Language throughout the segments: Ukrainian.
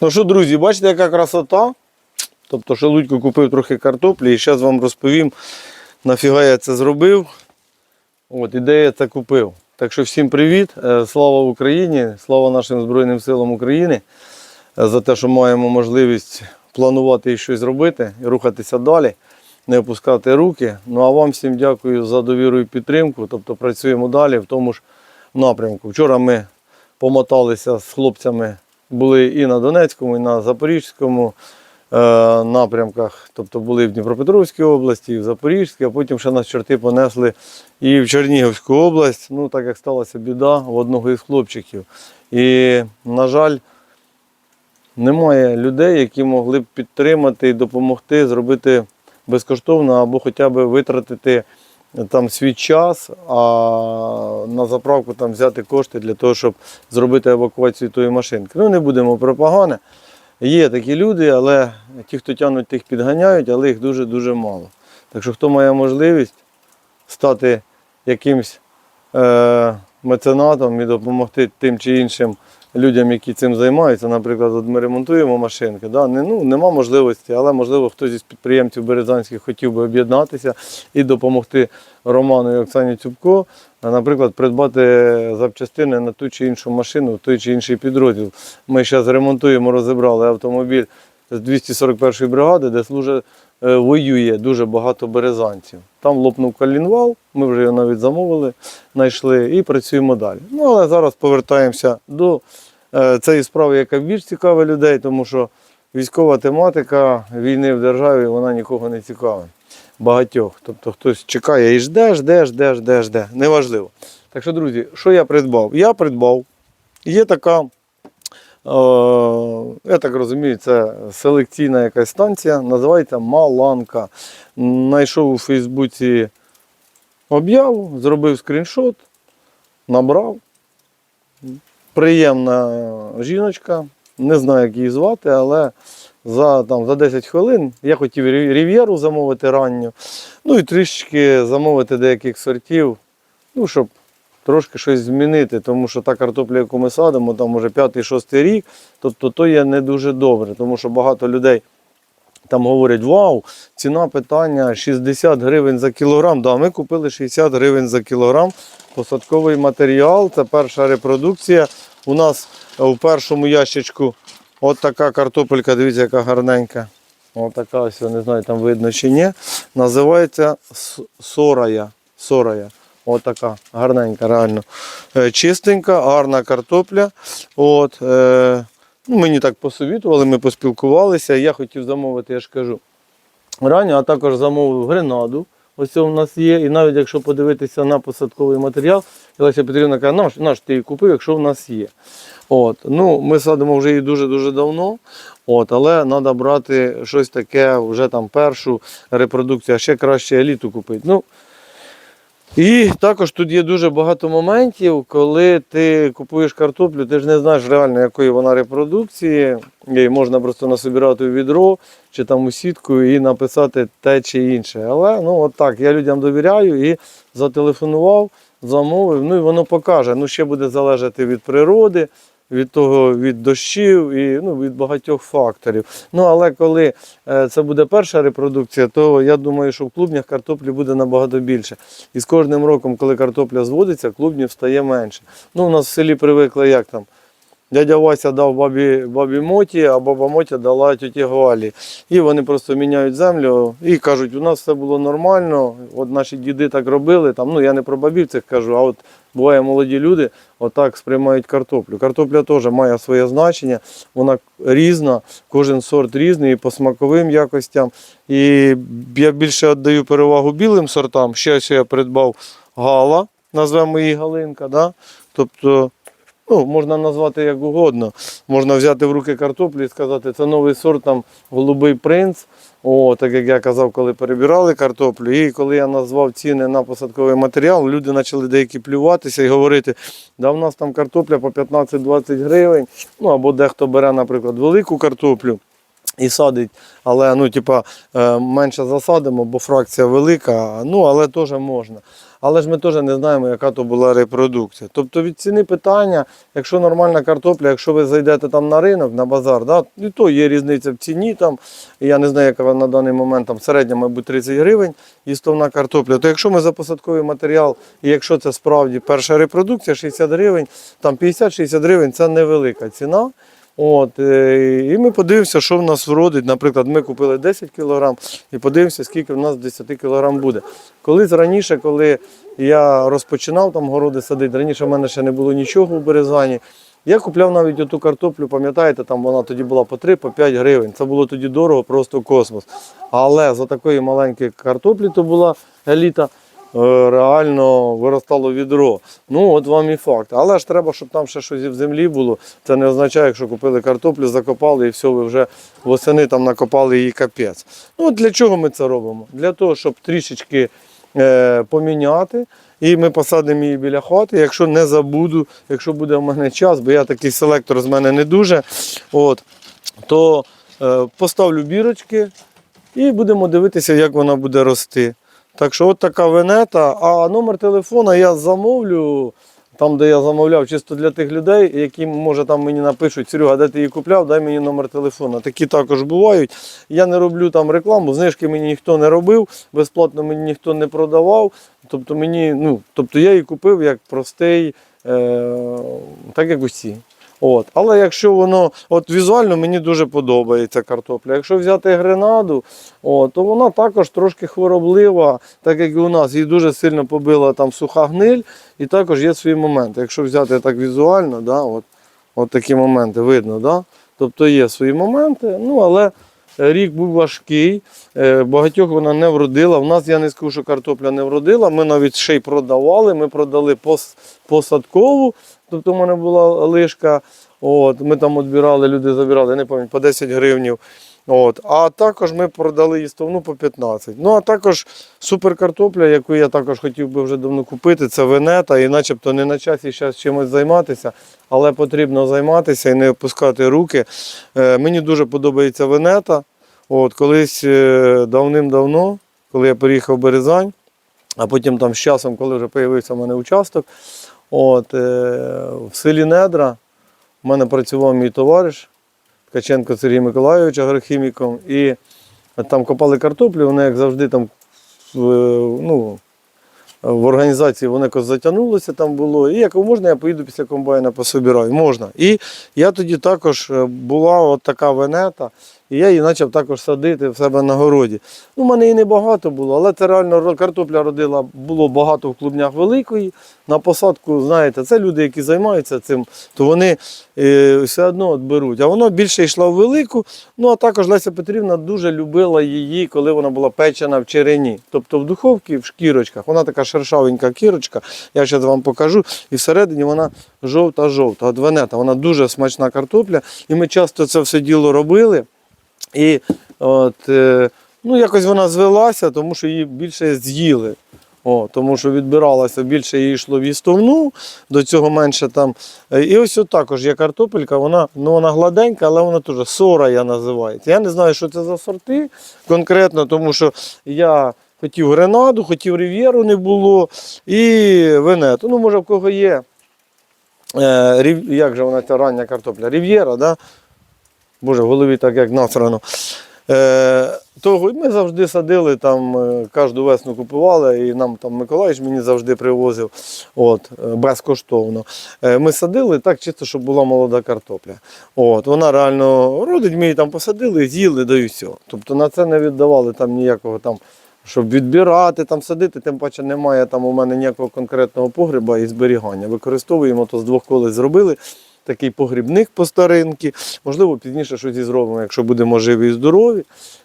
Ну що, друзі, бачите, яка красота? Тобто шелудьку купив трохи картоплі і зараз вам розповім, нафіга я це зробив. От, і де я це купив. Так що всім привіт, Е, слава Україні, слава нашим Збройним силам України е, за те, що маємо можливість планувати і щось робити і рухатися далі, не опускати руки. Ну а вам всім дякую за довіру і підтримку. Тобто працюємо далі в тому ж напрямку. Вчора ми помоталися з хлопцями, були і на Донецькому, і на Запорізькому е, напрямках. Тобто були в Дніпропетровській області, і в Запорізькій, а потім ще нас чорти понесли і в Чернігівську область. Ну, так як сталася біда в одного із хлопчиків. І, на жаль, немає людей, які могли б підтримати і допомогти зробити безкоштовно або хоча б витратити там свій час, а на заправку там взяти кошти для того, щоб зробити евакуацію тої машинки. Ну, не будемо про. Є такі люди, але ті, хто тягнуть, тих підганяють, але їх дуже-дуже мало. Так що, хто має можливість стати якимсь е, меценатом і допомогти тим чи іншим людям, які цим займаються. Наприклад, от ми ремонтуємо машинки. Да? Не, ну, нема можливості, але можливо хтось із підприємців Березанських хотів би об'єднатися і допомогти Роману і Оксані Цюбко, наприклад, придбати запчастини на ту чи іншу машину, в той чи інший підрозділ. Ми зараз ремонтуємо, розібрали автомобіль з 241-ї бригади, де служить воює дуже багато березанців. Там лопнув колінвал, ми вже його навіть замовили, знайшли і працюємо далі. Ну, але зараз повертаємося до е, цієї справи, яка більш цікавить людей, тому що військова тематика війни в державі вона нікого не цікавить. Багатьох. Тобто хтось чекає і жде, жде, жде, жде, жде. Неважливо. Так що, друзі, що я придбав? Я придбав. Є така Е, Я так розумію, це селекційна якась станція, називається Маланка. Знайшов у Фейсбуці об'яву, зробив скріншот, набрав. Приємна жіночка, не знаю, як її звати, але за, там, за 10 хвилин я хотів рів'єру замовити ранню, ну і трішки замовити деяких сортів, ну, щоб трошки щось змінити, тому що та картопля, яку ми садимо, там уже 5-6 рік, тобто то є не дуже добре, тому що багато людей там говорять, вау, ціна питання 60 гривень за кілограм. Да, ми купили 60 гривень за кілограм. Посадковий матеріал, це перша репродукція. У нас в першому ящичку от така картопелька, дивіться, яка гарненька. Ось така ось, не знаю, там видно чи ні. Називається сорая. сорая. От така гарненька, реально. Е, Чистенька, гарна картопля. От, е, ну, мені так посовітували, ми поспілкувалися. Я хотів замовити, я ж кажу, ранню, а також замовив гренаду. Ось це у нас є. І навіть якщо подивитися на посадковий матеріал, Олеся Петрівна каже, наш, наш ти її купив, якщо в нас є. От, ну, ми садимо вже її дуже-дуже давно. От, але треба брати щось таке, вже там першу репродукцію, а ще краще еліту купити. Ну, і також тут є дуже багато моментів, коли ти купуєш картоплю, ти ж не знаєш реально, якої вона репродукції. Її можна просто насобирати у відро чи там у сітку і написати те чи інше. Але ну от так, я людям довіряю і зателефонував, замовив, ну і воно покаже. Ну, ще буде залежати від природи, від того, від дощів і ну, від багатьох факторів. Ну, але коли е, це буде перша репродукція, то я думаю, що в клубнях картоплі буде набагато більше. І з кожним роком, коли картопля зводиться, клубнів стає менше. Ну, у нас в селі привикли, як там. Дядя Вася дав бабі, бабі Моті, а баба Мотя дала тіті Галі. І вони просто міняють землю і кажуть, у нас все було нормально, от наші діди так робили. Там, ну, я не про бабів цих кажу, а от буває молоді люди отак сприймають картоплю. Картопля теж має своє значення, вона різна, кожен сорт різний і по смаковим якостям. І я більше віддаю перевагу білим сортам. Ще я придбав гала, назвемо її Галинка. Да? Тобто Ну, можна назвати як угодно. Можна взяти в руки картоплю і сказати, це новий сорт там голубий принц. О, так як я казав, коли перебирали картоплю. І коли я назвав ціни на посадковий матеріал, люди почали деякі плюватися і говорити, да в нас там картопля по 15-20 гривень. Ну або дехто бере, наприклад, велику картоплю. І садить, але ну, типа, е, менше засадимо, бо фракція велика, ну але теж можна. Але ж ми теж не знаємо, яка то була репродукція. Тобто від ціни питання, якщо нормальна картопля, якщо ви зайдете там на ринок, на базар, да, і то є різниця в ціні. Там, я не знаю, яка на даний момент там середня, мабуть, 30 гривень їстовна картопля. То якщо ми за посадковий матеріал, і якщо це справді перша репродукція, 60 гривень, там 50-60 гривень це невелика ціна. От, е, і ми подивимося, що в нас вродить. Наприклад, ми купили 10 кг і подивимося, скільки в нас 10 кг буде. Колись раніше, коли я розпочинав там городи садити, раніше в мене ще не було нічого у Березані. Я купляв навіть оту картоплю, пам'ятаєте, там вона тоді була по 3 по 5 гривень. Це було тоді дорого, просто космос. Але за такої маленької картоплі то була еліта. Е, Реально виростало відро. Ну, от вам і факт. Але ж треба, щоб там ще щось в землі було. Це не означає, якщо купили картоплю, закопали і все, ви вже восени там накопали її капець. Ну, от для чого ми це робимо? Для того, щоб трішечки е, поміняти. І ми посадимо її біля хати. Якщо не забуду, якщо буде в мене час, бо я такий селектор з мене не дуже, от, то е, поставлю бірочки і будемо дивитися, як вона буде рости. Так що от така венета. А номер телефона я замовлю. Там, де я замовляв, чисто для тих людей, які може там мені напишуть, Серега, де ти її купляв, дай мені номер телефона. Такі також бувають. Я не роблю там рекламу, знижки мені ніхто не робив, безплатно мені ніхто не продавав. Тобто мені, ну, тобто я її купив як простий, е, так як усі. От. Але якщо воно от візуально мені дуже подобається картопля. Якщо взяти гренаду, от, то вона також трошки хвороблива, так як і у нас, її дуже сильно побила там суха гниль, і також є свої моменти. Якщо взяти так візуально, да, от, от такі моменти видно, да? тобто є свої моменти, ну але рік був важкий, е, багатьох вона не вродила. У нас я не скажу, що картопля не вродила. Ми навіть ще й продавали. Ми продали посадкову, тобто в мене була лишка. От, ми там відбирали, люди забирали, не пам'ятаю, по 10 гривнів. От. А також ми продали їстовну по 15. Ну а також суперкартопля, яку я також хотів би вже давно купити, це венета. І начебто не на часі зараз чимось займатися, але потрібно займатися і не опускати руки. Е, мені дуже подобається венета. От, колись е, давним-давно, коли я переїхав в Березань, а потім там з часом, коли вже з'явився в мене участок, от, е, в селі Недра в мене працював мій товариш Ткаченко Сергій Миколайович агрохіміком. І там копали картоплю, вони, як завжди, там ну, в організації вони якось затягнулося там було. І як можна, я поїду після комбайна пособираю. Можна. І я тоді також е, була от така венета, і я її почав також садити в себе на городі. Ну, У мене її небагато було, але це реально картопля родила, було багато в клубнях великої. На посадку, знаєте, це люди, які займаються цим, то вони е, все одно от беруть. А воно більше йшла в велику. Ну а також Леся Петрівна дуже любила її, коли вона була печена в черені. Тобто в духовці, в шкірочках. Вона така шершавенька кірочка. Я зараз вам покажу. І всередині вона жовта-жовта. От венета, вона дуже смачна картопля. І ми часто це все діло робили. І от, е, ну, якось вона звелася, тому що її більше з'їли. О, тому що відбиралося більше її йшло в їстовну, до цього менше там. Е, І ось от також є картопелька, вона, ну, вона гладенька, але вона теж сора я називається. Я не знаю, що це за сорти конкретно, тому що я хотів гренаду, хотів рів'єру не було і венету. Ну, може, в кого є. Е, як же вона ця рання картопля? Рів'єра, да? Боже, в голові так як насрано. Е, того ми завжди садили там, е, кожну весну купували, і нам там Миколаївич мені завжди привозив от, е, безкоштовно. Е, ми садили так чисто, щоб була молода картопля. От, вона реально родить, ми її там посадили, з'їли, да і все. Тобто на це не віддавали там ніякого там. Щоб відбирати, там садити, тим паче немає там у мене ніякого конкретного погреба і зберігання. Використовуємо то з двох колись зробили такий погрібник по старинки. Можливо, пізніше щось і зробимо, якщо будемо живі і здорові.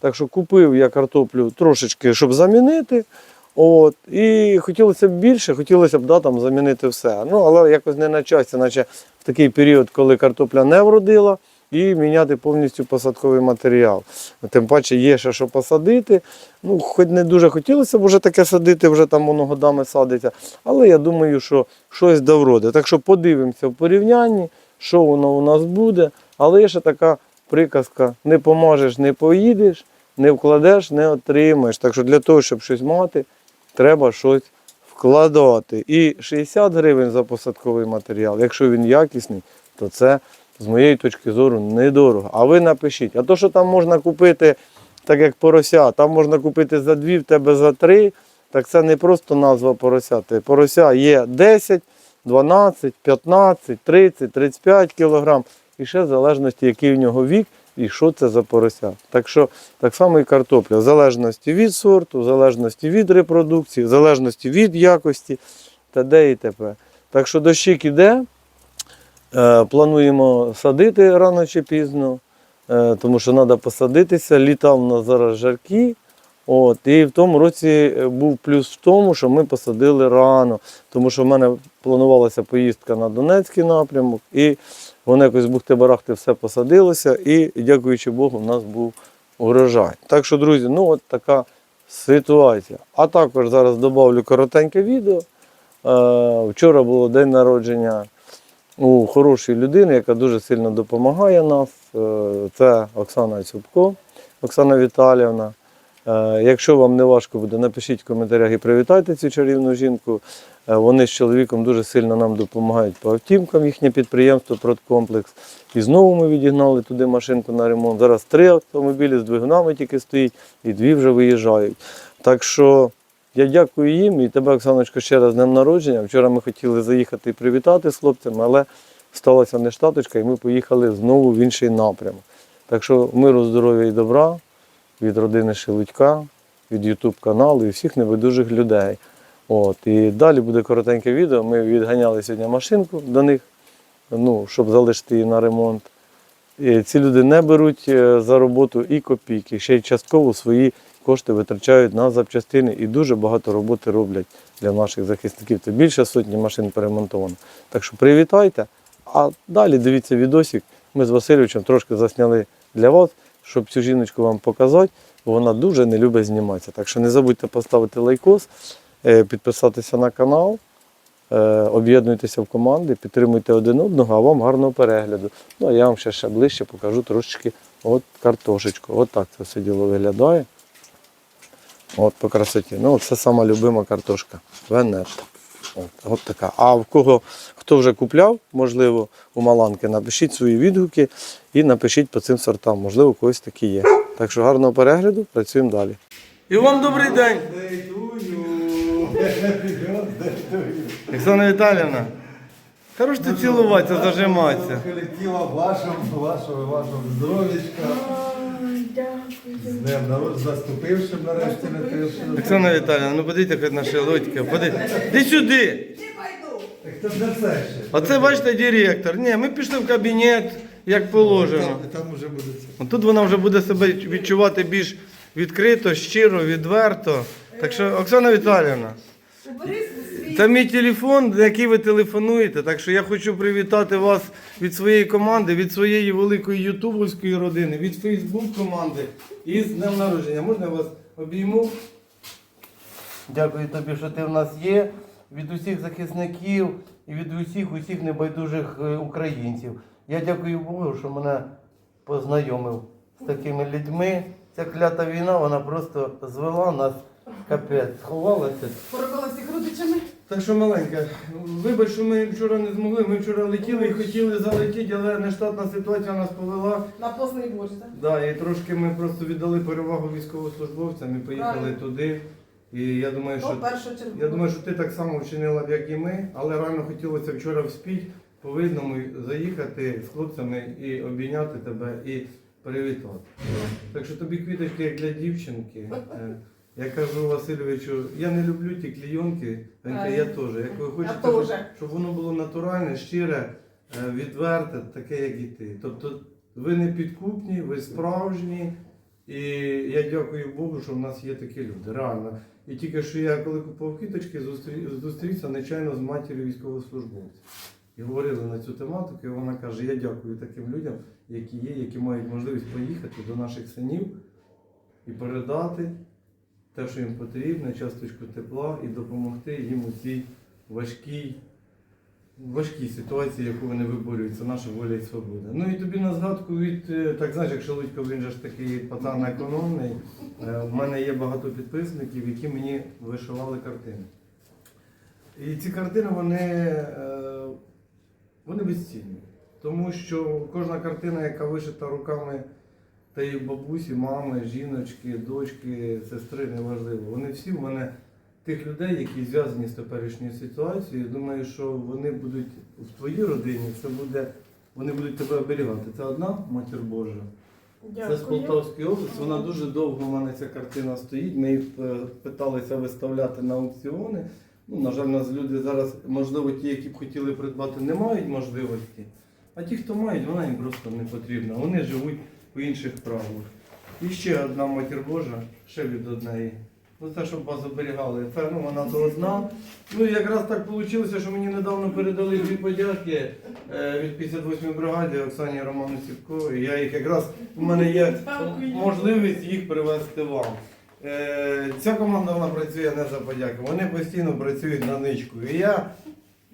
Так що купив я картоплю трошечки, щоб замінити. От, і хотілося б більше, хотілося б да, там, замінити все. Ну, але якось не на часі, наче в такий період, коли картопля не вродила, і міняти повністю посадковий матеріал. Тим паче є ще що посадити. Ну, хоч не дуже хотілося б вже таке садити, вже там воно годами садиться. Але я думаю, що щось да вроде. Так що подивимося в порівнянні, що воно у нас буде. Але ще така приказка: не поможеш, не поїдеш, не вкладеш, не отримаєш. Так що для того, щоб щось мати, треба щось вкладати і 60 гривень за посадковий матеріал, якщо він якісний, то це з моєї точки зору недорого. А ви напишіть, а то, що там можна купити, так як порося, там можна купити за дві, в тебе за три, так це не просто назва порося. Те Порося є 10, 12, 15, 30, 35 кілограм. І ще в залежності, який в нього вік і що це за порося. Так що так само і картопля, в залежності від сорту, в залежності від репродукції, в залежності від якості та де і т.п. Так що дощик іде, е, плануємо садити рано чи пізно, е, тому що треба посадитися. Літа в нас зараз жаркі. От, і в тому році е, був плюс в тому, що ми посадили рано, тому що в мене планувалася поїздка на Донецький напрямок, і воно якось бухти-барахти все посадилося, і, дякуючи Богу, в нас був урожай. Так що, друзі, ну от така ситуація. А також зараз додавлю коротеньке відео. Е, Вчора було день народження у хорошої людини, яка дуже сильно допомагає нас. Е, Це Оксана Цюбко, Оксана Віталіївна. Е, Якщо вам не важко буде, напишіть в коментарях і привітайте цю чарівну жінку. Е, Вони з чоловіком дуже сильно нам допомагають по автівкам, їхнє підприємство Продкомплекс. І знову ми відігнали туди машинку на ремонт. Зараз три автомобілі з двигунами тільки стоїть, і дві вже виїжджають. Так що я дякую їм і тебе, Оксаночко, ще раз з днем народження. Вчора ми хотіли заїхати і привітати з хлопцями, але сталася нештаточка, і ми поїхали знову в інший напрямок. Так що миру, здоров'я і добра від родини Шелудька, від Ютуб каналу і всіх небайдужих людей. От. І далі буде коротеньке відео. Ми відганяли сьогодні машинку до них, ну, щоб залишити її на ремонт. І ці люди не беруть е, за роботу і копійки, ще й частково свої кошти витрачають на запчастини і дуже багато роботи роблять для наших захисників. Це більше сотні машин перемонтовано. Так що привітайте. А далі дивіться відосик. Ми з Васильовичем трошки засняли для вас, щоб цю жіночку вам показати, бо вона дуже не любить зніматися. Так що не забудьте поставити лайкос, е, підписатися на канал. Е, Об'єднуйтеся в команди, підтримуйте один одного, а вам гарного перегляду. Ну а я вам ще, ще ближче покажу трошечки от картошечку. От так це все діло виглядає. От по красоті. Ну, це сама любима картошка. Венета. От, от така. А в кого хто вже купляв, можливо, у Маланки, напишіть свої відгуки і напишіть по цим сортам. Можливо, у когось такі є. Так що гарного перегляду, працюємо далі. І вам добрий день, Оксана Віталіївна. Хорош ти цілуватися, зажиматися. Колектива вашим, вашого, вашого здоров'ячка. З днем народ, заступившим нарешті на те, що... Оксана Віталіївна, ну подивіться хоч на шелудька. Подивіться. Іди сюди. Так це ж не все ще. Оце бачите директор. Ні, ми пішли в кабінет, як положено. Там, там вже буде це. Тут вона вже буде себе відчувати більш відкрито, щиро, відверто. Так що, Оксана Віталіївна, свій. Це мій телефон, на який ви телефонуєте. Так що я хочу привітати вас від своєї команди, від своєї великої ютубовської родини, від Фейсбук команди і з днем народження. Можна я вас обійму? Дякую тобі, що ти в нас є. Від усіх захисників і від усіх усіх небайдужих е, українців. Я дякую Богу, що мене познайомив з такими людьми. Ця клята війна, вона просто звела нас капець, сховалася. Родичами. Так що маленька, вибач, що ми вчора не змогли. Ми вчора летіли і хотіли залетіти, але нештатна ситуація нас повела. На постний борщ, так? Да, і трошки ми просто віддали перевагу військовослужбовцям і поїхали Правильно. туди. І я думаю, що я думаю, що ти так само вчинила, б, як і ми, але реально хотілося вчора вспіть по видному заїхати з хлопцями і обійняти тебе і привітати. Так що тобі квіточки як для дівчинки. Я кажу Васильовичу, я не люблю ті клійонки, він каже, я теж. Як ви хочете, Я щоб, теж. щоб воно було натуральне, щире, е, відверте, таке, як і ти. Тобто ви не підкупні, ви справжні. І я дякую Богу, що в нас є такі люди. Реально. І тільки що я, коли купував квіточки, зустрі- зустрівся нечайно з матір'ю військовослужбовця. І говорили на цю тематику, і вона каже: Я дякую таким людям, які є, які мають можливість поїхати до наших синів і передати те, що їм потрібно, часточку тепла, і допомогти їм у цій важкій, важкій ситуації, яку вони виборюють. Це наша воля і свобода. Ну і тобі на згадку від, е, так знаєш, якщо Лудько, він же ж такий пацан економний. е, У мене є багато підписників, які мені вишивали картини. І ці картини вони, е, вони безцінні. Тому що кожна картина, яка вишита руками тієї бабусі, мами, жіночки, дочки, сестри, неважливо. Вони всі в мене тих людей, які зв'язані з теперішньою ситуацією. Думаю, що вони будуть в твоїй родині, це буде, вони будуть тебе оберігати. Це одна матір Божа. Це з Полтавської області. Вона дуже довго в мене ця картина стоїть. Ми її е, питалися виставляти на аукціони. Ну, на жаль, у нас люди зараз, можливо, ті, які б хотіли придбати, не мають можливості. А ті, хто мають, вона їм просто не потрібна. Вони живуть по інших правилах. І ще одна матір Божа, ще від однієї. Ну це щоб вас оберігали. Це ну, вона то одна. Ну і якраз так вийшло, що мені недавно передали дві подяки е, від 58-ї бригади Оксані Роману Сівковій. Я їх якраз у мене є можливість їх привезти вам. Е, ця команда вона працює не за подяки. Вони постійно працюють на ничку. І я,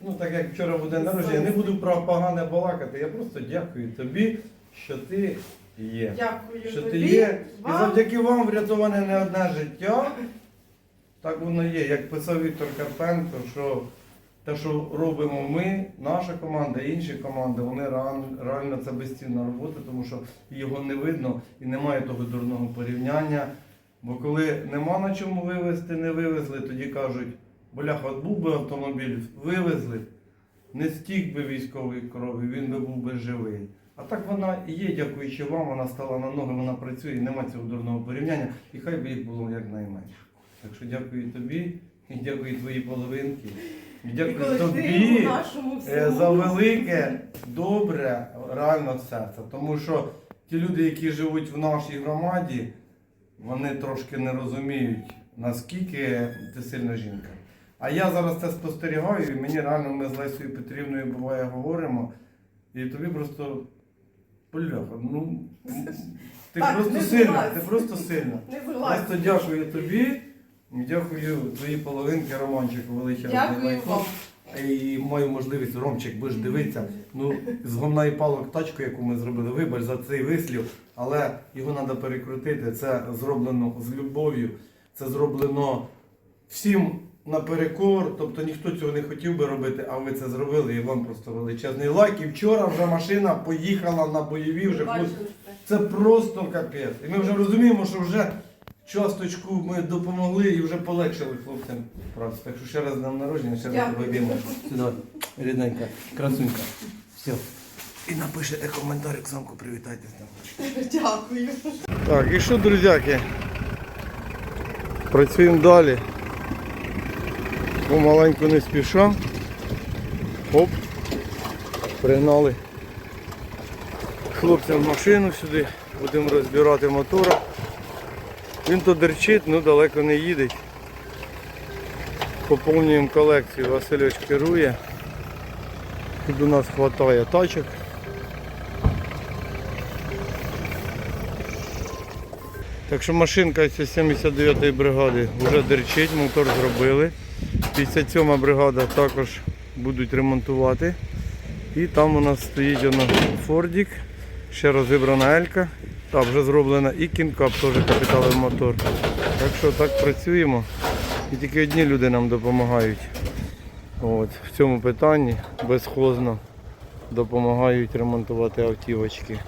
ну так як вчора буде народження, не буду про погане балакати. Я просто дякую тобі, що ти є. Дякую Що ти тобі, є, і завдяки вам врятоване не одне життя. Так воно є. Як писав Віктор Карпенко, що те, що робимо ми, наша команда, інші команди, вони реально, реально це безцінна робота, тому що його не видно і немає того дурного порівняння. Бо коли нема на чому вивезти, не вивезли, тоді кажуть, бляха, от був би автомобіль, вивезли, не стік би військової крові, він би був би живий. А так вона і є, дякуючи вам, вона стала на ноги, вона працює, і нема цього дурного порівняння, і хай би їх було якнайменше. Так що дякую тобі, і дякую твоїй половинки, і дякую тобі е, за велике, добре, реально серце. Тому що ті люди, які живуть в нашій громаді, вони трошки не розуміють, наскільки ти сильна жінка. А я зараз це спостерігаю, і мені реально ми з Лесією Петрівною буває говоримо, і тобі просто бляха, ну ти Так, просто сильна, ти просто сильна. Не вилазь. Просто дякую тобі, дякую твоїй половинки Романчику величезний Дякую вам. І маю можливість, Ромчик, будеш дивитися. Ну, з гомна і палок тачку, яку ми зробили, вибач за цей вислів, але його треба перекрутити. Це зроблено з любов'ю, це зроблено всім наперекор. Тобто ніхто цього не хотів би робити, а ви це зробили і вам просто величезний лайк. І вчора вже машина поїхала на бойові, вже це. просто капець. І ми вже розуміємо, що вже часточку ми допомогли і вже полегшили хлопцям працю. Так що ще раз днем народження, ще раз Дякую. Сюди, рідненька, красунька. Все. І напишете коментар, Оксанку, привітайте. Дякую. Так, і що, друзяки? Працюємо далі. Помаленьку не спіша. Оп. Пригнали хлопцям машину сюди. Будемо розбирати мотора. Він то дерчить, ну далеко не їде. Поповнюємо колекцію. Васильович керує. Тут у нас вистачає тачок. Так що машинка з 79-ї бригади вже дерчить, мотор зробили. 57 бригада також будуть ремонтувати. І там у нас стоїть воно Фордік, ще розібрана Елька. Та вже зроблена і кінкап, теж капіталовий мотор. Так що так працюємо. І тільки одні люди нам допомагають. От, в цьому питанні безхозно допомагають ремонтувати автівочки.